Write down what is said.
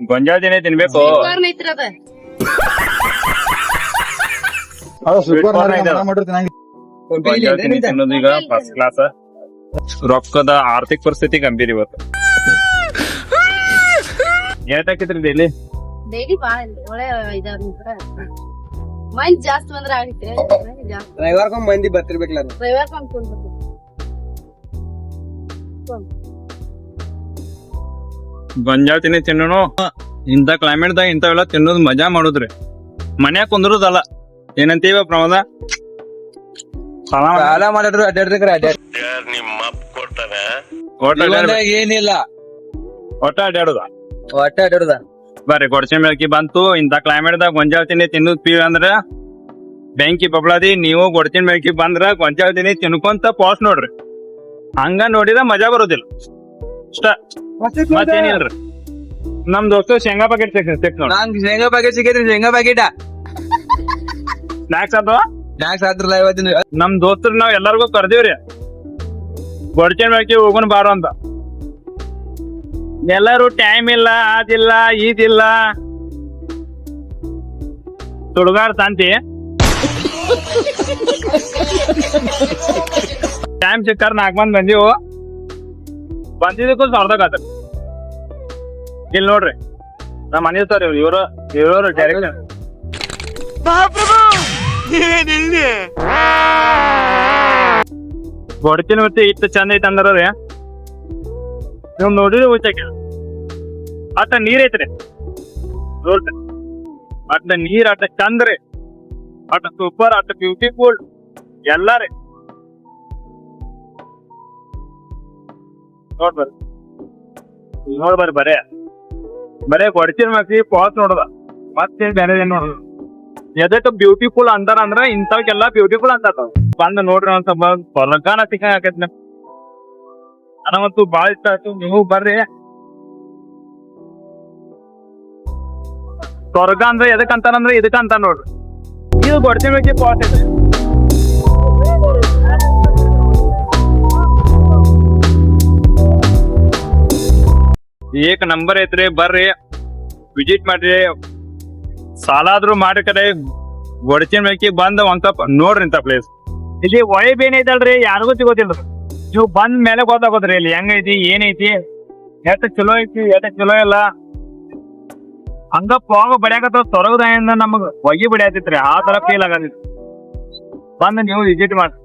ಗೊಂಜಾಳ ದಿನ ತಿನ್ಬೇಕು. ಕಾರ್ನ್ ಐತ್ರಿ ಅದ. ಅದು ಸೂಪರ್ ಗೊಂಜಾಳ ತಿನ್ನೋದು ಈಗ ಫಸ್ಟ್ ಕ್ಲಾಸ್ ರೊಕ್ಕದ ಆರ್ಥಿಕ ಪರಿಸ್ಥಿತಿ ಗಂಭೀರ ಇವತ್ತು. ಏಟಾಕಿದ್ರಿ ಡೈಲಿ ಡೈಲಿ ಬಾಳ ಒಳ್ಳೆ ಇದಾವ ಮಂದಿ ಜಾಸ್ತಿ ಬಂದ್ರ ಆಗೈತ್ರಿ ರವಿವಾರಕ್ಕೊಮ್ಮೆ ಮಂದಿ ಬರ್ತಿರ್ಬೇಕಲ್ಲ ಅದು. ಗೊಂಜಾಳ ತಿನ್ನಿ ತಿನ್ನೋಣ. ಇಂಥ ಕ್ಲೈಮೇಟ್ದಾಗ ಇಂಥವೆಲ್ಲ ತಿನ್ನೋದು ಮಜಾ ಮಾಡುದ್ರಿ. ಮನ್ಯಾಗ ಕುಂದ್ರದಲ್ಲ ಏನಂತೀವ ಪ್ರಮೋದ? ಸಾಲ ಮಾಡಿದ್ರು ಅಡ್ಡಾಡ್ತಿಕ್ರ. ಜೀವನ್ದಾಗ ಏನಿಲ್ಲ. ಒಟ್ಟ ಅಡ್ಡಾಡುದ ಒಟ್ಟ ಅಡ್ಡಾಡುದ ಬರ್ರಿ ಗೊಡ್ಚೆ ಮೆಳ್ಕಿ ಬಂತು. ಇಂಥ ಕ್ಲೈಮೇಟ್ದಾಗ ಗೊಂಜಾಳ ತಿನ್ನಿ ತಿನ್ನೋದು ಪೀವ್ ಅಂದ್ರ ಬೆಂಕಿ ಬಬ್ಲಾದಿ ನೀವು ಗೊಡ್ಚಿನ ಮೆಳ್ಕಿ ಬಂದ್ರ ಗೊಂಜಾಳ ತಿನ್ನಿ ತಿನ್ಕೊಂತ ಪಾಸ್ ನೋಡ್ರಿ. ಹಂಗ ನೋಡಿದ್ರ ಮಜಾ ಬರೋದಿಲ್ಲ. ಮತ್ತೇನಿಲ್ರಿ? ನಮ್ ದೋಸ್ತ ಶೇಂಗಾ ಪ್ಯಾಕೆಟ್ ಸಿಕ್ ನೋಡ್ರಿ ನಂಗ್ ಶೇಂಗಾ ಪ್ಯಾಕೆಟ್ ಸಿಗೈತ್ರಿ ಶೇಂಗಾ ಪ್ಯಾಕೆಟ್ ಸ್ನಾಕ್ಸ್ ಅಥವಾ ಸ್ನಾಕ್ಸ್ ಆದ್ರಲ್ಲ ಇವತ್ತಿನ. ನಮ್ ದೋಸ್ತರು ನಾವ್ ಎಲ್ಲಾರ್ಗು ಕರ್ದೀವ್ರಿ. ಗೊಡ್ಚನ್ ಬೆಳಕಿ ಹೋಗೋಣ ಬಾರೋ ಅಂತ. ಎಲ್ಲಾರು ಟೈಮ್ ಇಲ್ಲ ಅದಿಲ್ಲ ಇದಿಲ್ಲ. ತುಡುಗಾರ ತಂತಿ. ಟೈಮ್ ಸಿಕ್ಕಾರ ನಾಲ್ಕು ಮಂದಿ ಬಂದೀವು. ಬಂದಿದ್ದಕ್ಕೂ ಸಾವಿರದಾಗ ಆತ ಇಲ್ಲಿ ನೋಡ್ರಿ ನಮ್ಮ ಮನೆ ಇರ್ತಾರ ಇವ್ರು ಇವರು ಡೈರೆಕ್ಟ್ ಗೊಡ್ತಿನ ಮತ್ತೆ ಇಷ್ಟು ಚಂದ ಐತೆ ಅಂದ್ರ ನೀವು ನೋಡಿದ್ರೆ ಉಚ್ಚಕ್ಕೆ ಅಟ್ಟ ನೀರ್ ಐತ್ರಿ. ನೋಡ್ರಿ. ಅಟ್ಟ ನೀರ್ ಅಟ್ಟ ಚಂದ ರೀ. ಅಟ್ಟ ಸೂಪರ್ ಅಟ್ಟ ಬ್ಯೂಟಿಫುಲ್ ಎಲ್ಲ ಬರ್ರಿ ನೋಡ್ ಬರ್ರಿ ಬರೇ. ಬರೇ ಗೊಡ್ಚಿನ ಮಕ್ಕಿ ಪಾಸ್ ನೋಡದ. ಮತ್ತೆ ಬೇರೆ ಏನ್ ನೋಡೋದು? ಎದಕ್ಕೆ ಬ್ಯೂಟಿಫುಲ್ ಅಂತಾರ ಅಂದ್ರ ಇಂಥವಕ್ಕೆಲ್ಲ ಬ್ಯೂಟಿಫುಲ್ ಅಂತ ಬಂದ ನೋಡ್ರಿ ಒಂದ್ ಸ್ವಲ್ಪ ಸ್ವರ್ಗಾನ ಸಿಕ್ಕಂಗ ಆಕೈತಿ ನನಗಂತೂ ಬಾಳ ಇಷ್ಟ ಆಯ್ತು. ನೀವು ಬರ್ರಿ. ಸ್ವರ್ಗ ಅಂದ್ರೆ ಎದಕ್ ಇದಕ್ಕ ಅಂತ ನೋಡ್ರಿ. ಇದು ಕೊಡ್ತೀನಿ ಪಾಸ್ ಐತಿ ಏಕ್ ನಂಬರ್ ಐತ್ರಿ, ಬರ್ರಿ. ವಿಸಿಟ್ ಮಾಡ್ರಿ. ಸಾಲ ಆದ್ರೂ ಮಾಡಿ ಕಡೆ. ಒಡಚಿನ ಮೇಕಿ ಬಂದ್ ಒಂದ್ ನೋಡ್ರಿ ಇಂತ ಪ್ಲೇಸ್ ಇಲ್ಲಿ ವೈಬ್ ಏನೈತಲ್ರಿ ಯಾರಿಗೂ ಸಿಗೋದಿಲ್ಲ ನೀವು ಬಂದ ಮೇಲೆ ಗೊತ್ತಾಗೋದ್ರಿ ಇಲ್ಲಿ ಹೆಂಗೈತಿ ಏನೈತಿ ಎಷ್ಟ ಚಲೋ ಐತಿ, ಎಷ್ಟ ಚಲೋ ಇಲ್ಲ. ಹಂಗ ಪೋಗ ಬಡಿಯಾಕತ್ತ ತೊರಗದ ನಮಗ್ ಹೊಗಿ ಬಡಿಯಾತಿತ್ರಿ ಆ ತರ ಫೀಲ್ ಆಗತ್ತಿತ್ತು ಬಂದ್ ನೀವು ವಿಸಿಟ್ ಮಾಡ್ರಿ.